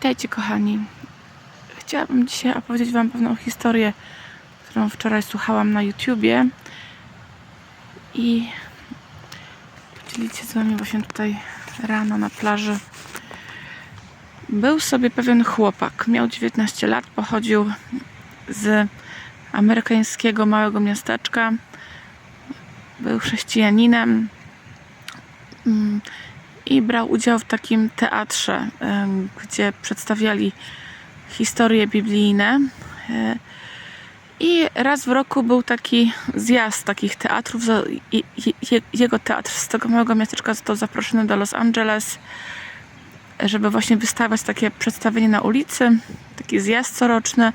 Witajcie kochani. Chciałabym dzisiaj opowiedzieć Wam pewną historię, którą wczoraj słuchałam na YouTubie i podzielić się z Wami właśnie tutaj rano na plaży. Był sobie pewien chłopak, miał 19 lat, pochodził z amerykańskiego małego miasteczka, był chrześcijaninem mm, i brał udział w takim teatrze, gdzie przedstawiali historie biblijne. E, I raz w roku był taki zjazd takich teatrów. Jego teatr z tego małego miasteczka został zaproszony do Los Angeles, żeby właśnie wystawiać takie przedstawienie na ulicy, taki zjazd coroczny.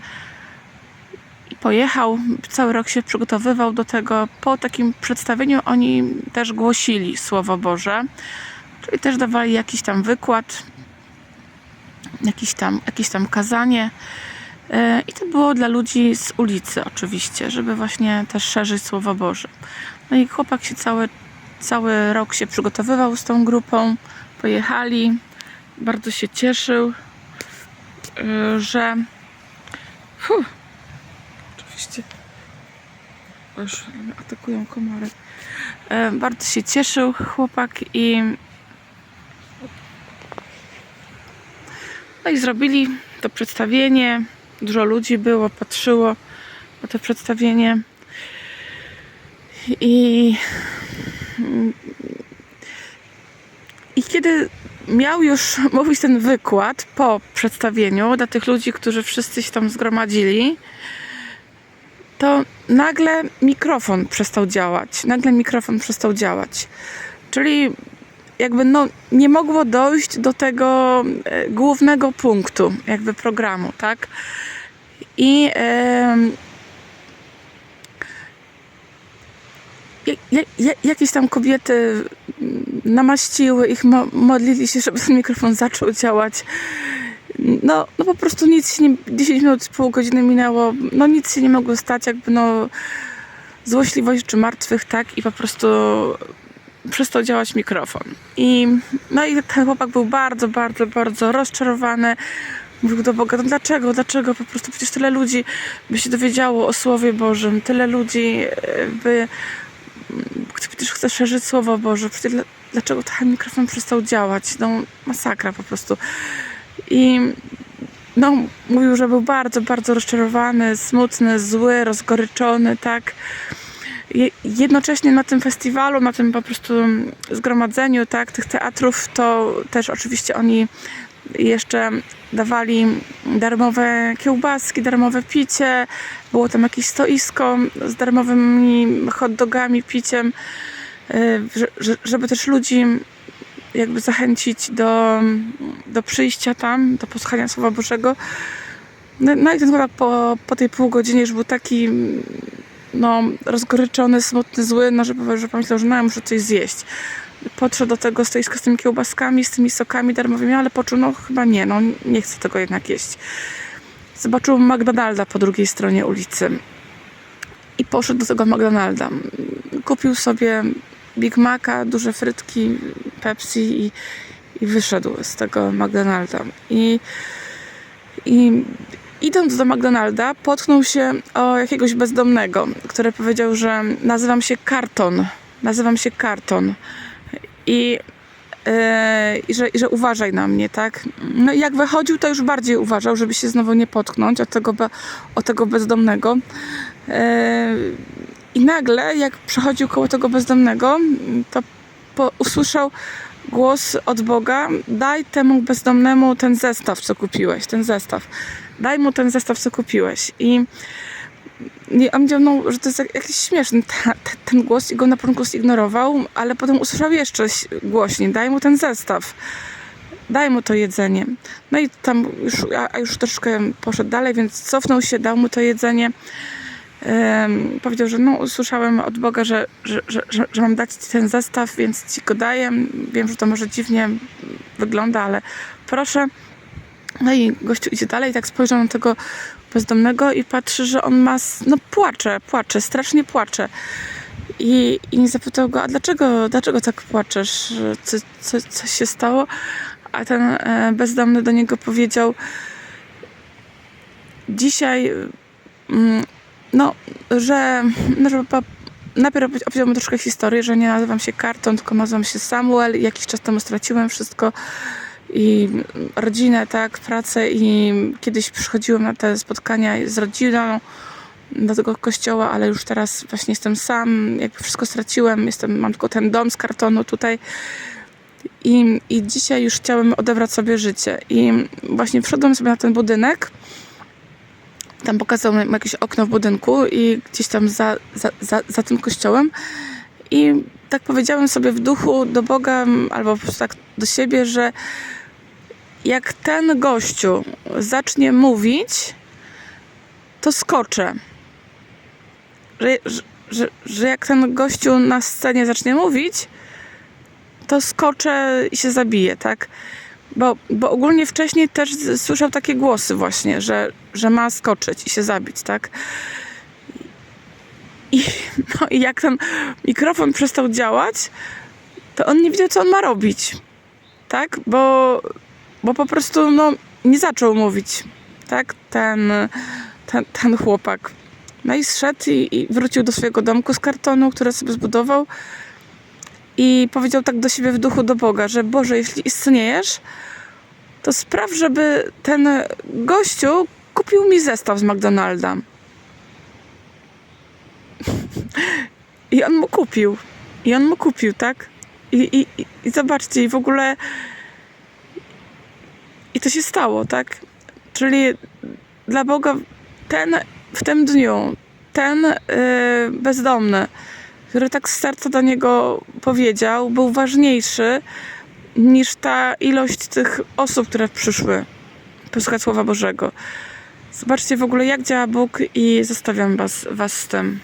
I pojechał, cały rok się przygotowywał do tego. Po takim przedstawieniu oni też głosili Słowo Boże. Czyli też dawali jakiś tam wykład, jakiś tam, jakieś tam kazanie. E, I to było dla ludzi z ulicy oczywiście, żeby właśnie też szerzyć Słowo Boże. No i chłopak się cały, cały rok się przygotowywał z tą grupą. Pojechali. Bardzo się cieszył, e, że Fuh. oczywiście już atakują komory. E, Bardzo się cieszył chłopak i No i zrobili to przedstawienie. Dużo ludzi było, patrzyło na to przedstawienie. I, I kiedy miał już mówić ten wykład po przedstawieniu dla tych ludzi, którzy wszyscy się tam zgromadzili, to nagle mikrofon przestał działać. Nagle mikrofon przestał działać. Czyli jakby no, nie mogło dojść do tego e, głównego punktu jakby programu, tak? I jakieś tam kobiety mm, namaściły ich, mo- modlili się, żeby ten mikrofon zaczął działać. No, no po prostu nic się nie, 10 minut, pół godziny minęło, no nic się nie mogło stać, jakby no złośliwość czy martwych, tak? I po prostu przestał działać mikrofon. I, no i ten chłopak był bardzo, bardzo, bardzo rozczarowany. Mówił do Boga, no dlaczego, dlaczego? Po prostu przecież tyle ludzi by się dowiedziało o Słowie Bożym, tyle ludzi e, by przecież chce szerzyć Słowo Boże, przecież dla- dlaczego ten mikrofon przestał działać? No masakra po prostu. I no, mówił, że był bardzo, bardzo rozczarowany, smutny, zły, rozgoryczony, tak jednocześnie na tym festiwalu, na tym po prostu zgromadzeniu tak, tych teatrów, to też oczywiście oni jeszcze dawali darmowe kiełbaski, darmowe picie, było tam jakieś stoisko z darmowymi hot dogami, piciem, y, że- że- żeby też ludzi jakby zachęcić do, do przyjścia tam, do posłuchania Słowa Bożego. No, no i ten chłopak po, po tej pół godzinie już był taki no, rozgoryczony, smutny, zły, no, że, powie- że pomyślał, że no, ja muszę coś zjeść. Podszedł do tego stoiska z tymi kiełbaskami, z tymi sokami darmowymi, ale poczuł, no chyba nie, no nie chcę tego jednak jeść. Zobaczył McDonalda po drugiej stronie ulicy i poszedł do tego McDonalda. Kupił sobie Big Maca, duże frytki, Pepsi i, i wyszedł z tego McDonalda. I, i idąc do McDonalda, potknął się o jakiegoś bezdomnego, który powiedział, że nazywam się Karton. Nazywam się Karton. I, e, i, że, że uważaj na mnie, tak? No i jak wychodził, to już bardziej uważał, żeby się znowu nie potknąć o tego, be, o tego bezdomnego. E, I nagle, jak przechodził koło tego bezdomnego, to po, usłyszał głos od Boga: Daj temu bezdomnemu ten zestaw, co kupiłeś, ten zestaw. Daj mu ten zestaw, co kupiłeś. I nie, on powiedział, no, że to jest jak- jakiś śmieszny ta, ta, ten głos i go na początku zignorował, ale potem usłyszał jeszcze głośniej: Daj mu ten zestaw. Daj mu to jedzenie. No i tam już, a już troszkę poszedł dalej, więc cofnął się, dał mu to jedzenie. Powiedział, że no, usłyszałem od Boga, że, że, że, że, mam dać ci ten zestaw, więc ci go daję. Wiem, że to może dziwnie wygląda, ale proszę. No i gościu idzie dalej, tak spojrzał na tego bezdomnego i patrzy, że on ma, no płacze, płacze, strasznie płacze. I, i zapytał go, a dlaczego, dlaczego tak płaczesz? Co, co, co się stało? a ten e, bezdomny do niego powiedział: Dzisiaj, mm, no, że, no, że pa- najpierw opowi- opowiedział mu troszkę historię, że nie nazywam się Karton, tylko nazywam się Samuel. Jakiś czas temu straciłem wszystko i rodzinę, tak, pracę i kiedyś przychodziłem na te spotkania z rodziną do tego kościoła, ale już teraz właśnie jestem sam, jakby wszystko straciłem, jestem, mam tylko ten dom z kartonu tutaj. I, i dzisiaj już chciałem odebrać sobie życie. I właśnie wszedłem sobie na ten budynek tam pokazał mi jakieś okno w budynku i gdzieś tam za, za, za, za tym kościołem i tak powiedziałem sobie w duchu do Boga albo po prostu tak do siebie, że jak ten gościu zacznie mówić, to skoczę. Że, że, że, że jak ten gościu na scenie zacznie mówić, to skoczę i się zabiję, tak? Bo, bo ogólnie wcześniej też słyszał takie głosy właśnie, że, że ma skoczyć i się zabić, tak? I, no i jak ten mikrofon przestał działać, to on nie wiedział, co on ma robić, tak? Bo, bo po prostu, no, nie zaczął mówić, tak? Ten, ten, ten chłopak. No i zszedł i, i wrócił do swojego domku z kartonu, który sobie zbudował i powiedział tak do siebie w duchu do Boga, że Boże, jeśli istniejesz, to spraw, żeby ten gościu kupił mi zestaw z McDonalda. I on mu kupił. I on mu kupił, tak? I, i, i- zobaczcie, i w ogóle. I to się stało, tak? Czyli dla Boga ten w tym dniu, ten yy, bezdomny, który tak z serca do niego powiedział, był ważniejszy niż ta ilość tych osób, które przyszły posłuchać Słowa Bożego. Zobaczcie w ogóle, jak działa Bóg i zostawiam was, was z tym.